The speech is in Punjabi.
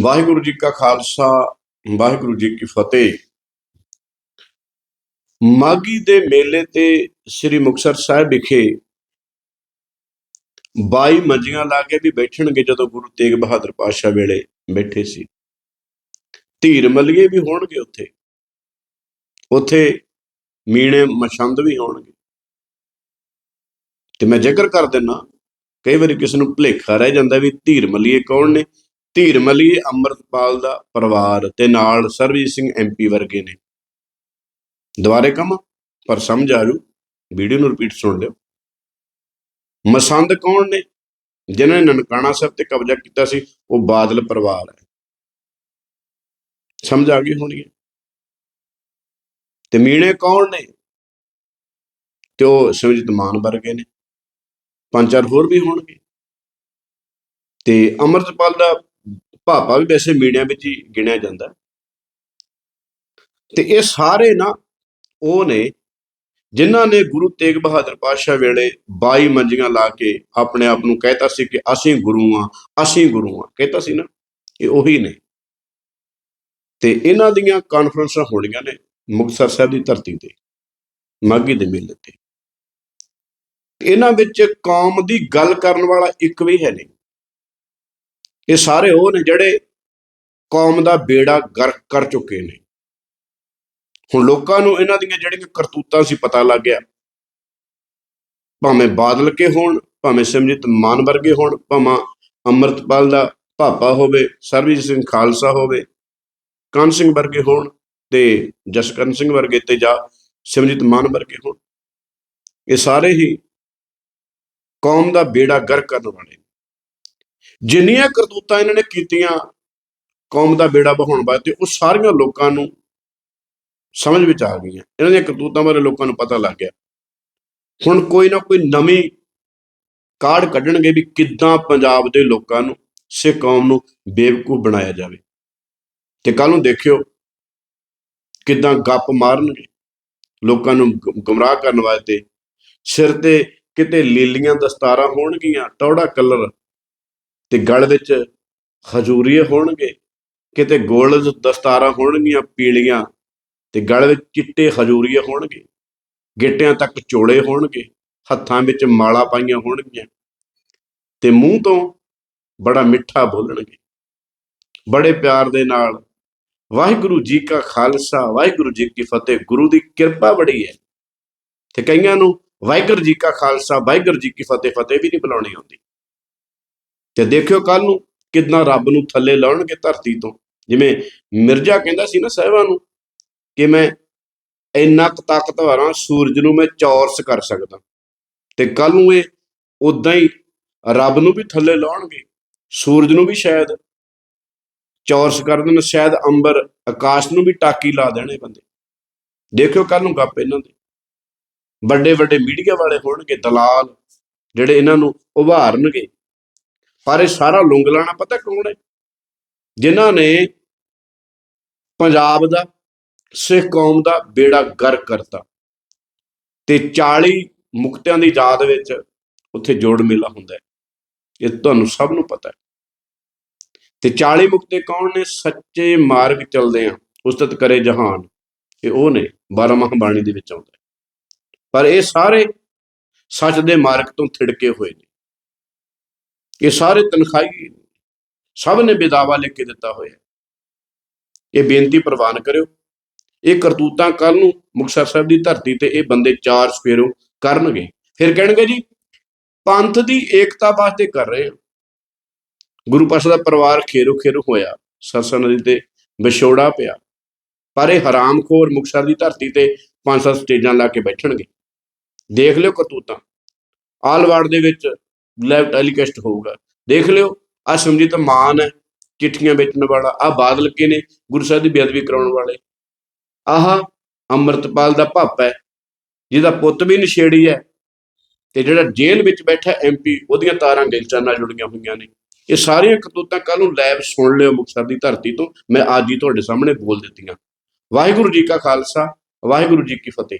ਵਾਹਿਗੁਰੂ ਜੀ ਕਾ ਖਾਲਸਾ, ਵਾਹਿਗੁਰੂ ਜੀ ਕੀ ਫਤਿਹ। ਮਾਗੀ ਦੇ ਮੇਲੇ ਤੇ ਸ੍ਰੀ ਮੁਕਤਸਰ ਸਾਹਿਬ ਵਿਖੇ 22 ਮੰਜੀਆਂ ਲਾ ਕੇ ਵੀ ਬੈਠਣਗੇ ਜਦੋਂ ਗੁਰੂ ਤੇਗ ਬਹਾਦਰ ਪਾਤਸ਼ਾਹ ਵੇਲੇ ਬੈਠੇ ਸੀ। ਧੀਰ ਮਲੀਏ ਵੀ ਹੋਣਗੇ ਉੱਥੇ। ਉੱਥੇ ਮੀਣੇ ਮਛੰਦ ਵੀ ਹੋਣਗੇ। ਤੇ ਮੈਂ ਜ਼ਿਕਰ ਕਰ ਦਿੰਨਾ, ਕਈ ਵਾਰੀ ਕਿਸੇ ਨੂੰ ਭੁਲੇਖਾ ਰਹਿ ਜਾਂਦਾ ਵੀ ਧੀਰ ਮਲੀਏ ਕੌਣ ਨੇ? ਧੀਰਮਲੀ ਅੰਮ੍ਰਿਤਪਾਲ ਦਾ ਪਰਿਵਾਰ ਤੇ ਨਾਲ ਸਰਬਜੀਤ ਸਿੰਘ ਐਮਪੀ ਵਰਗੇ ਨੇ। ਦੁਬਾਰੇ ਕਮ ਪਰ ਸਮਝ ਆ ਜੂ। ਵੀਡੀਓ ਨੂੰ ਰਿਪੀਟ ਸੁਣ ਲਿਓ। ਮਸੰਦ ਕੌਣ ਨੇ? ਜਿਨ੍ਹਾਂ ਨੇ ਨਨਕਾਣਾ ਸਾਹਿਬ ਤੇ ਕਬਜ਼ਾ ਕੀਤਾ ਸੀ, ਉਹ ਬਾਦਲ ਪਰਿਵਾਰ ਹੈ। ਸਮਝ ਆ ਗਈ ਹੋਣੀ ਹੈ। ਤੇ ਮੀਣੇ ਕੌਣ ਨੇ? ਤੇ ਉਹ ਸਿਮਰਜੀਤ ਮਾਨ ਵਰਗੇ ਨੇ। ਪੰਜ ਚਾਰ ਹੋਰ ਵੀ ਹੋਣਗੇ। ਤੇ ਅੰਮ੍ਰਿਤਪਾਲ ਦਾ ਭਾਪਾ ਵੀ ਵੈਸੇ ਮੀਡੀਆ ਵਿੱਚ ਹੀ ਗਿਣਿਆ ਜਾਂਦਾ ਤੇ ਇਹ ਸਾਰੇ ਨਾ ਉਹ ਨੇ ਜਿਨ੍ਹਾਂ ਨੇ ਗੁਰੂ ਤੇਗ ਬਹਾਦਰ ਪਾਤਸ਼ਾਹ ਵੇਲੇ 22 ਮੰਜੀਆਂ ਲਾ ਕੇ ਆਪਣੇ ਆਪ ਨੂੰ ਕਹਿਤਾ ਸੀ ਕਿ ਅਸੀਂ ਗੁਰੂ ਆ ਅਸੀਂ ਗੁਰੂ ਆ ਕਹਿਤਾ ਸੀ ਨਾ ਇਹ ਉਹੀ ਨੇ। ਤੇ ਇਹਨਾਂ ਦੀਆਂ ਕਾਨਫਰੰਸਾਂ ਹੋਣੀਆਂ ਨੇ ਮੁਕਤਸਰ ਸਾਹਿਬ ਦੀ ਧਰਤੀ ਤੇ ਮਾਗੀ ਦੇ ਮੇਲੇ ਤੇ। ਇਹਨਾਂ ਵਿੱਚ ਕੌਮ ਦੀ ਗੱਲ ਕਰਨ ਵਾਲਾ ਇੱਕ ਵੀ ਹੈ ਨਹੀਂ। ਇਹ ਸਾਰੇ ਉਹ ਨੇ ਜਿਹੜੇ ਕੌਮ ਦਾ ਬੇੜਾ ਗਰਕ ਕਰ ਚੁੱਕੇ ਨੇ। ਹੁਣ ਲੋਕਾਂ ਨੂੰ ਇਹਨਾਂ ਦੀਆਂ ਜਿਹੜੀਆਂ ਕਰਤੂਤਾਂ ਸੀ ਪਤਾ ਲੱਗ ਗਿਆ। ਭਾਵੇਂ ਬਾਦਲ ਕੇ ਹੋਣ, ਭਾਵੇਂ ਸਿਮਰਜੀਤ ਮਾਨ ਵਰਗੇ ਹੋਣ, ਭਾਵੇਂ ਅੰਮ੍ਰਿਤਪਾਲ ਦਾ ਭਾਪਾ ਹੋਵੇ, ਸਰਬਜੀਤ ਸਿੰਘ ਖਾਲਸਾ ਹੋਵੇ ਕਾਨ ਸਿੰਘ ਵਰਗੇ ਹੋਣ ਤੇ ਜਸਕਰਨ ਸਿੰਘ ਵਰਗੇ ਤੇ ਜਾਂ ਸਿਮਰਜੀਤ ਮਾਨ ਵਰਗੇ ਹੋਣ, ਇਹ ਸਾਰੇ ਹੀ ਕੌਮ ਦਾ ਬੇੜਾ ਗਰਕ ਕਰਨ ਵਾਲੇ ਜਿੰਨੀਆਂ ਕਰਤੂਤਾਂ ਇਹਨਾਂ ਨੇ ਕੀਤੀਆਂ ਕੌਮ ਦਾ ਬੇੜਾ ਬਹਾਉਣ ਵਾਸਤੇ, ਉਹ ਸਾਰੀਆਂ ਲੋਕਾਂ ਨੂੰ ਸਮਝ ਵਿੱਚ ਆ ਗਈਆਂ। ਇਹਨਾਂ ਦੀਆਂ ਕਰਤੂਤਾਂ ਬਾਰੇ ਲੋਕਾਂ ਨੂੰ ਪਤਾ ਲੱਗ ਗਿਆ। ਹੁਣ ਕੋਈ ਨਾ ਕੋਈ ਨਵੀਂ ਕਾਢ ਕੱਢਣਗੇ ਵੀ ਕਿੱਦਾਂ ਪੰਜਾਬ ਦੇ ਲੋਕਾਂ ਨੂੰ, ਸਿੱਖ ਕੌਮ ਨੂੰ ਬੇਵਕੂਫ ਬਣਾਇਆ ਜਾਵੇ। ਤੇ ਕੱਲ ਨੂੰ ਦੇਖਿਓ ਕਿੱਦਾਂ ਗੱਪ ਮਾਰਨਗੇ ਲੋਕਾਂ ਨੂੰ ਗੁ- ਗੁੰਮਰਾਹ ਕਰਨ ਵਾਸਤੇ। ਸਿਰ ਤੇ ਕਿਤੇ ਲੀਲੀਆਂ ਦਸਤਾਰਾਂ ਹੋਣਗੀਆਂ, ਟੌੜਾ ਕਲਰ ਤੇ ਗਲ ਵਿੱਚ ਹਜੂਰੀਏ ਹੋਣਗੇ, ਕਿਤੇ ਗੋਲਡ ਦਸਤਾਰਾਂ ਹੋਣਗੀਆਂ ਪੀਲੀਆਂ, ਤੇ ਗਲ ਵਿੱਚ ਚਿੱਟੇ ਹਜੂਰੀਏ ਹੋਣਗੇ। ਗਿੱਟਿਆਂ ਤੱਕ ਚੋਲੇ ਹੋਣਗੇ, ਹੱਥਾਂ ਵਿੱਚ ਮਾਲਾ ਪਾਈਆਂ ਹੋਣਗੀਆਂ, ਤੇ ਮੂੰਹ ਤੋਂ ਬੜਾ ਮਿੱਠਾ ਬੋਲਣਗੇ। ਬੜੇ ਪਿਆਰ ਦੇ ਨਾਲ, ਵਾਹਿਗੁਰੂ ਜੀ ਕਾ ਖਾਲਸਾ, ਵਾਹਿਗੁਰੂ ਜੀ ਕੀ ਫਤਿਹ, ਗੁਰੂ ਦੀ ਕਿਰਪਾ ਬੜੀ ਹੈ। ਤੇ ਕਈਆਂ ਨੂੰ ਵਾਹਿਗੁਰੂ ਜੀ ਕਾ ਖਾਲਸਾ, ਵਾਹਿਗੁਰੂ ਜੀ ਕੀ ਫਤਿਹ ਫਤਿਹ ਵੀ ਨਹੀਂ ਬੁਲਾਉਣੀ ਆਉਂਦੀ। ਤੇ ਦੇਖਿਓ ਕੱਲ ਨੂੰ ਕਿੰਨਾ ਰੱਬ ਨੂੰ ਥੱਲੇ ਲਾਉਣਗੇ ਧਰਤੀ ਤੋਂ। ਜਿਵੇਂ ਮਿਰਜ਼ਾ ਕਹਿੰਦਾ ਸੀ ਨਾ ਸਾਹਿਬਾਂ ਨੂੰ ਕਿ ਮੈਂ ਇੰਨਾ ਕੁ ਤਾਕਤਵਰ ਹਾਂ, ਸੂਰਜ ਨੂੰ ਮੈਂ ਚੌਰਸ ਕਰ ਸਕਦਾ। ਤੇ ਕੱਲ ਨੂੰ ਇਹ ਉਦਾਂ ਹੀ ਰੱਬ ਨੂੰ ਵੀ ਥੱਲੇ ਲਾਉਣਗੇ, ਸੂਰਜ ਨੂੰ ਵੀ ਸ਼ਾਇਦ ਚੌਰਸ ਕਰ ਦੇਣ, ਸ਼ਾਇਦ ਅੰਬਰ ਆਕਾਸ਼ ਨੂੰ ਵੀ ਟਾਕੀ ਲਾ ਦੇਣੇ ਬੰਦੇ। ਦੇਖਿਓ ਕੱਲ ਨੂੰ ਗੱਪ ਇਹਨਾਂ ਦੇ। ਵੱਡੇ ਵੱਡੇ ਮੀਡੀਆ ਵਾਲੇ ਹੋਣਗੇ, ਦਲਾਲ ਜਿਹੜੇ ਇਹਨਾਂ ਨੂੰ ਉਭਾਰਨਗੇ। ਪਰ ਇਹ ਸਾਰਾ ਲੁੰਗਲਾਣਾ ਪਤਾ ਕੌਣ ਹੈ? ਜਿਨ੍ਹਾਂ ਨੇ ਪੰਜਾਬ ਦਾ, ਸਿੱਖ ਕੌਮ ਦਾ ਬੇੜਾ ਗਰਕ ਕਰਤਾ। ਤੇ 40 ਮੁਕਤਿਆਂ ਦੀ ਯਾਦ ਵਿੱਚ ਉੱਥੇ ਜੋੜ ਮੇਲਾ ਹੁੰਦਾ ਹੈ। ਇਹ ਤੁਹਾਨੂੰ ਸਭ ਨੂੰ ਪਤਾ ਹੈ। ਤੇ 40 ਮੁਕਤੇ ਕੌਣ ਨੇ? ਸੱਚੇ ਮਾਰਗ ਚੱਲਦੇ ਆ। ਉਸਤਤ ਕਰੇ ਜਹਾਨ। ਇਹ ਉਹ ਨੇ 12 ਮਹਾਬਾਣੀ ਦੇ ਵਿੱਚ ਆਉਂਦਾ ਹੈ। ਪਰ ਇਹ ਸਾਰੇ ਸੱਚ ਦੇ ਮਾਰਗ ਤੋਂ ਥਿੜਕੇ ਹੋਏ ਨੇ। ਇਹ ਸਾਰੇ ਤਨਖਾਹੀ ਸਭ ਨੇ ਬੇਦਾਵਾ ਲਿਖ ਕੇ ਦਿੱਤਾ ਹੋਇਆ ਇਹ ਬੇਨਤੀ ਪ੍ਰਵਾਨ ਕਰਿਓ। ਇਹ ਕਰਤੂਤਾਂ ਕੱਲ ਨੂੰ ਮੁਕਤਸਰ ਸਾਹਿਬ ਦੀ ਧਰਤੀ ਤੇ ਇਹ ਬੰਦੇ ਚਾਰ ਸਫੇਰੋ ਕਰਨਗੇ। ਫਿਰ ਕਹਿਣਗੇ ਜੀ, ਪੰਥ ਦੀ ਏਕਤਾ ਵਾਸਤੇ ਕਰ ਰਹੇ ਹਾਂ। ਗੁਰੂ ਪਾਸ਼ਾ ਦਾ ਪਰਿਵਾਰ ਖੇਰੋ ਖੇਰੋ ਹੋਇਆ। ਸਰਸਾ ਨਦੀ ਤੇ ਵਿਛੋੜਾ ਪਿਆ। ਪਰ ਇਹ ਹਰਾਮਖੋਰ ਮੁਕਤਸਰ ਦੀ ਧਰਤੀ ਤੇ ਪੰਜ ਸੱਤ ਸਟੇਜਾਂ ਲਾ ਕੇ ਬੈਠਣਗੇ। ਦੇਖ ਲਿਓ ਕਰਤੂਤਾਂ। ਆਲਵਾੜ ਦੇ ਵਿੱਚ ਲਾਈਵ ਟੈਲੀਕਾਸਟ ਹੋਊਗਾ। ਦੇਖ ਲਿਓ ਆ ਸਮਝੀ ਤਾਂ ਮਾਨ ਹੈ, ਚਿੱਠੀਆਂ ਵੇਚਣ ਵਾਲਾ ਆ ਬਾਦਲ ਕੇ ਨੇ, ਗੁਰੂ ਸਾਹਿਬ ਦੀ ਬੇਅਦਬੀ ਕਰਾਉਣ ਵਾਲੇ। ਆਹ ਅੰਮ੍ਰਿਤਪਾਲ ਦਾ ਭਾਪਾ ਹੈ, ਜਿਹਦਾ ਪੁੱਤ ਵੀ ਨਸ਼ੇੜੀ ਹੈ, ਤੇ ਜਿਹੜਾ ਜੇਲ੍ਹ ਵਿੱਚ ਬੈਠਾ ਐਮਪੀ ਉਹਦੀਆਂ ਤਾਰਾਂ ਗਿਲਚਾਂ ਨਾਲ ਜੁੜੀਆਂ ਹੋਈਆਂ ਨੇ। ਇਹ ਸਾਰੀਆਂ ਕਰਤੂਤਾਂ ਕੱਲ ਨੂੰ ਲਾਈਵ ਸੁਣ ਲਿਓ ਮੁਕਤਸਰ ਦੀ ਧਰਤੀ ਤੋਂ। ਮੈਂ ਅੱਜ ਹੀ ਤੁਹਾਡੇ ਸਾਹਮਣੇ ਬੋਲ ਦਿੱਤੀਆਂ। ਵਾਹਿਗੁਰੂ ਜੀ ਕਾ ਖਾਲਸਾ, ਵਾਹਿਗੁਰੂ ਜੀ ਕੀ ਫਤਿਹ।